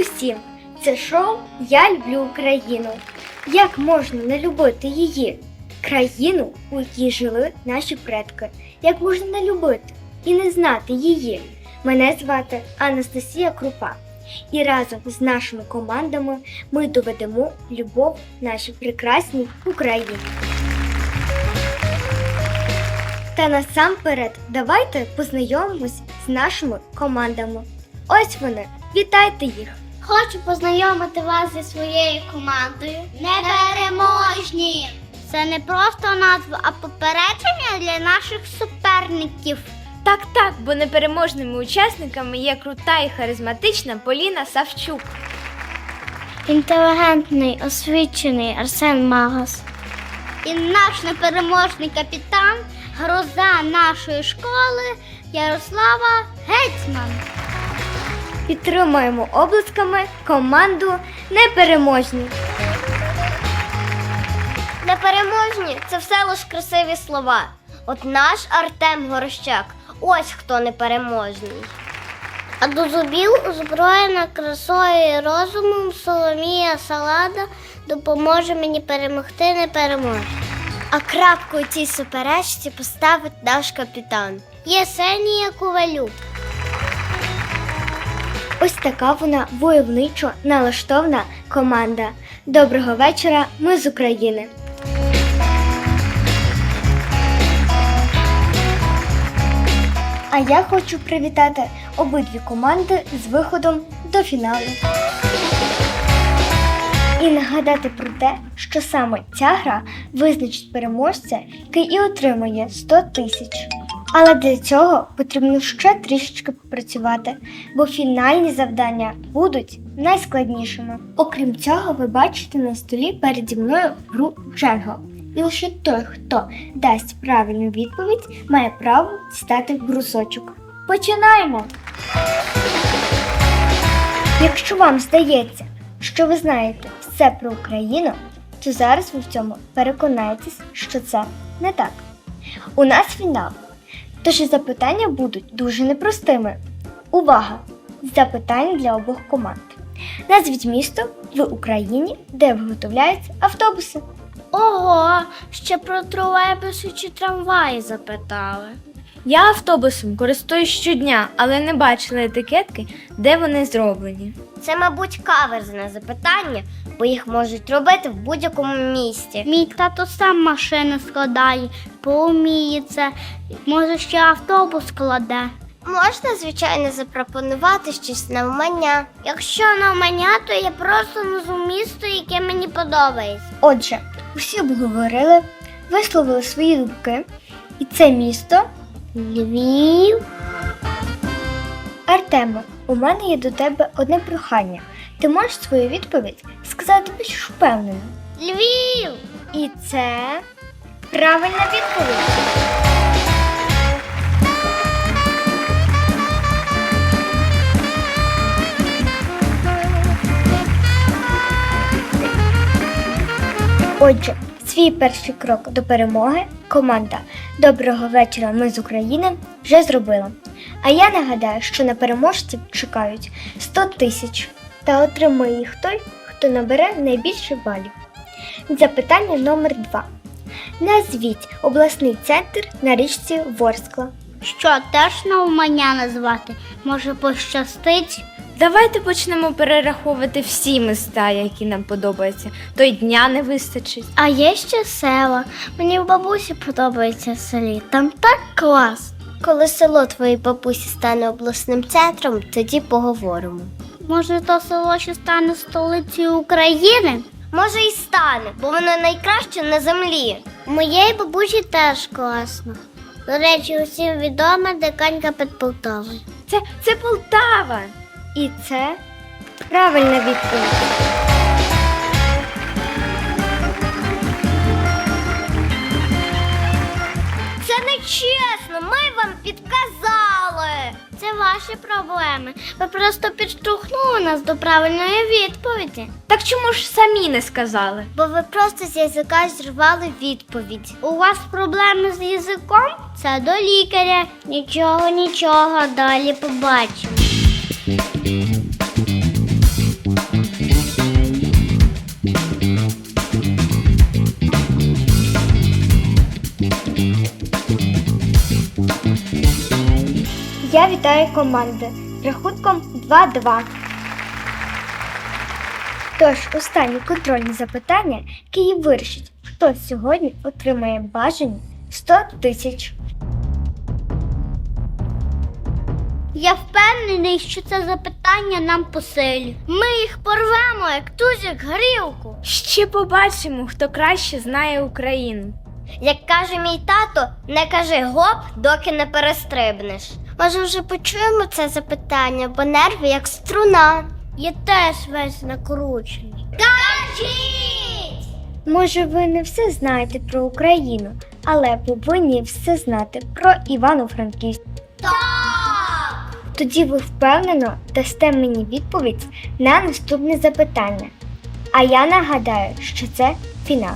Усім! Це шоу Я люблю Україну. Як можна не любити її? Країну, у якій жили наші предки. Як можна не любити і не знати її? Мене звати Анастасія Крупа. І разом з нашими командами ми доведемо любов нашій прекрасній Україні. Та насамперед давайте познайомимось з нашими командами. Ось вони, вітайте їх! Хочу познайомити вас зі своєю командою. Непереможні! Це не просто назва, а попередження для наших суперників. Так, так, бо непереможними учасниками є крута і харизматична Поліна Савчук. Інтелігентний, освічений Арсен Магас. І наш непереможний капітан, гроза нашої школи Ярослава Гетьман. Підтримуємо облисками команду Непереможні. Непереможні це все лиш красиві слова. От наш Артем Горощак, ось хто непереможний. А до зубів озброєна красою і розумом Соломія Салада допоможе мені перемогти непереможно. А крапку у цій суперечці поставить наш капітан. Єсенія Ковалюк. Ось така вона войовничо налаштована команда. Доброго вечора, ми з України. А я хочу привітати обидві команди з виходом до фіналу. І нагадати про те, що саме ця гра визначить переможця, який і отримує 100 тисяч. Але для цього потрібно ще трішечки попрацювати, бо фінальні завдання будуть найскладнішими. Окрім цього, ви бачите на столі переді мною гру Дженго. І лише той, хто дасть правильну відповідь, має право дістати брусочок. Починаємо! Якщо вам здається, що ви знаєте все про Україну, то зараз ви в цьому переконаєтесь, що це не так. У нас фінал. Тож і запитання будуть дуже непростими. Увага! Запитання для обох команд. Назвіть місто в Україні, де виготовляються автобуси. Ого, ще про тролейбуси чи трамваї запитали. Я автобусом користуюсь щодня, але не бачила етикетки, де вони зроблені. Це, мабуть, каверзне запитання, бо їх можуть робити в будь-якому місті. Мій тато сам машини складає, поуміє це, може ще автобус складе. Можна, звичайно, запропонувати щось навмання. Якщо на мене, то я просто назву місто, яке мені подобається. Отже, усі обговорили, висловили свої думки, і це місто Львів. Артеме, у мене є до тебе одне прохання. Ти можеш свою відповідь сказати більш впевнено. Львів. І це правильна відповідь. Отже, Свій перший крок до перемоги команда Доброго вечора. Ми з України вже зробила. А я нагадаю, що на переможців чекають 100 тисяч та отримує їх той, хто набере найбільше балів. Запитання номер 2. Назвіть обласний центр на річці Ворскла. Що, теж навмання назвати? Може пощастить? Давайте почнемо перераховувати всі міста, які нам подобаються. То й дня не вистачить. А є ще села. Мені в бабусі подобається селі. Там так клас. Коли село твоїй бабусі стане обласним центром, тоді поговоримо. Може, то село ще стане столицею України? Може, і стане, бо воно найкраще на землі. У моєї бабусі теж класно. До речі, усім відома диканька під Полтавою. Це, це Полтава. І це правильна відповідь. Це не чесно, ми вам підказали. Це ваші проблеми. Ви просто підштовхнули нас до правильної відповіді. Так чому ж самі не сказали? Бо ви просто з язика зірвали відповідь. У вас проблеми з язиком? Це до лікаря. Нічого, нічого, далі побачимо. Команди з рахунком 2-2. Тож, останнє контрольне запитання, і вирішить, хто сьогодні отримає бажані 100 тисяч. Я впевнений, що це запитання нам по силі. Ми їх порвемо, як тузик грілку. Ще побачимо, хто краще знає Україну. Як каже мій тато, не кажи гоп, доки не перестрибнеш. Може, вже почуємо це запитання, бо нерви як струна. Я теж весь накручений. Кажіть! Може, ви не все знаєте про Україну, але повинні все знати про Івано-Франківськ. Так! Тоді ви впевнено дасте мені відповідь на наступне запитання. А я нагадаю, що це фінал.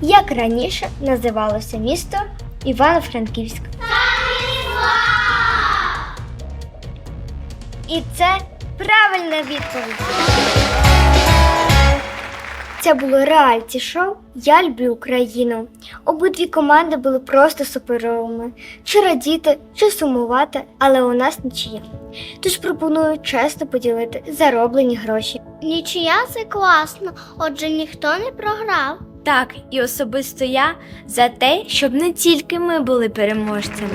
Як раніше називалося місто Івано-Франківськ? І це правильна відповідь. Це було реальті шоу Я люблю Україну. Обидві команди були просто суперовими. Чи радіти, чи сумувати, але у нас нічия. Тож пропоную чесно поділити зароблені гроші. Нічия це класно, отже ніхто не програв. Так, і особисто я за те, щоб не тільки ми були переможцями.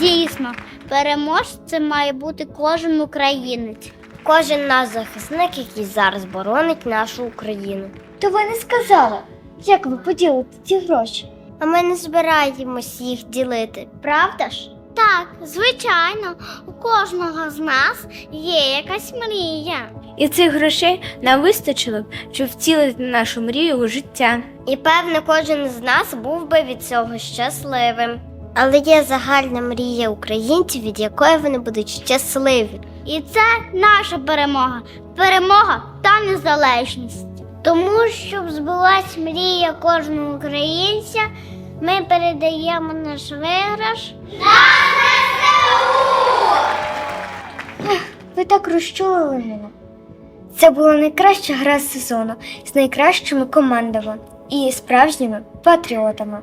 Дійсно, переможцем має бути кожен українець. Кожен наш захисник, який зараз боронить нашу Україну. То ви не сказали, як ви поділите ці гроші. А ми не збираємось їх ділити, правда ж? Так, звичайно, у кожного з нас є якась мрія. І цих грошей нам вистачило б, щоб втілити нашу мрію у життя. І певно, кожен з нас був би від цього щасливим. Але є загальна мрія українців, від якої вони будуть щасливі. І це наша перемога. Перемога та незалежність. Тому, щоб збулась мрія кожного українця, ми передаємо наш виграш. Ви так розчулили мене. Це була найкраща гра сезону з найкращими командами і справжніми патріотами.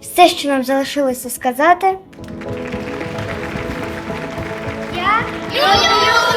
Все, що нам залишилося сказати. Я Люблю